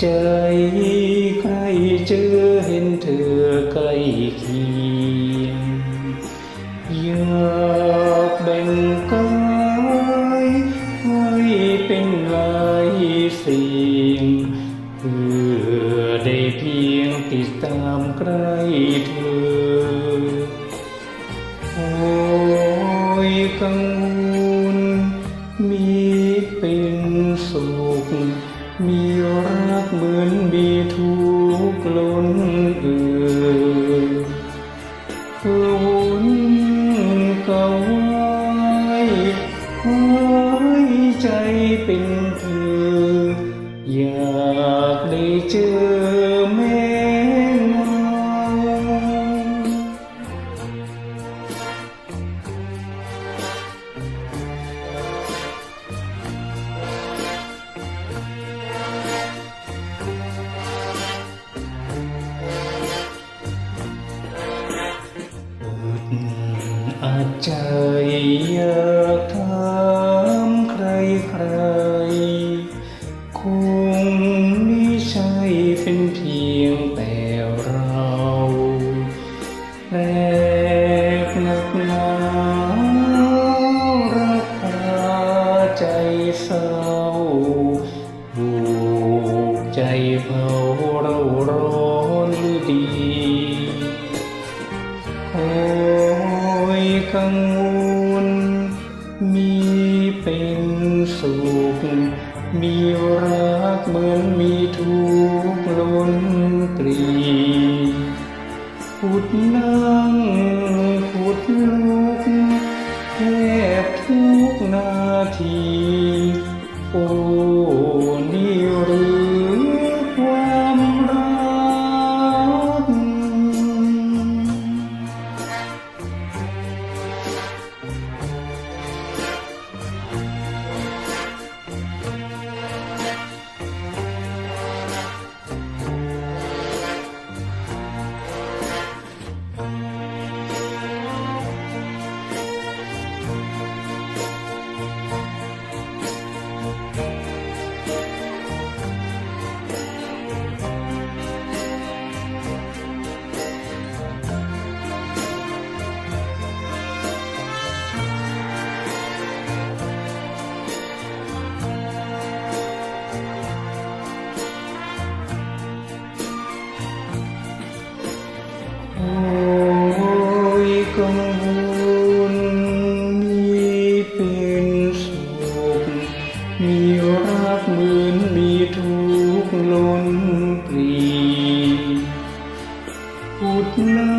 ใจ อยากแบ่งกายให้เป็นลายเสียงเพื่อได้เพียงติดตามใกล้เธอโอ้ยกังวลมี เป็นเธออยา อนหรือดีโอ้ยกังวลมีเป็นสุข มีรักเหมือนมีทุกข์ล้นปรีพุดนั่งพุดลุกแทบทุกนาทีโอ้ กข์ล้นตรีพุดนั่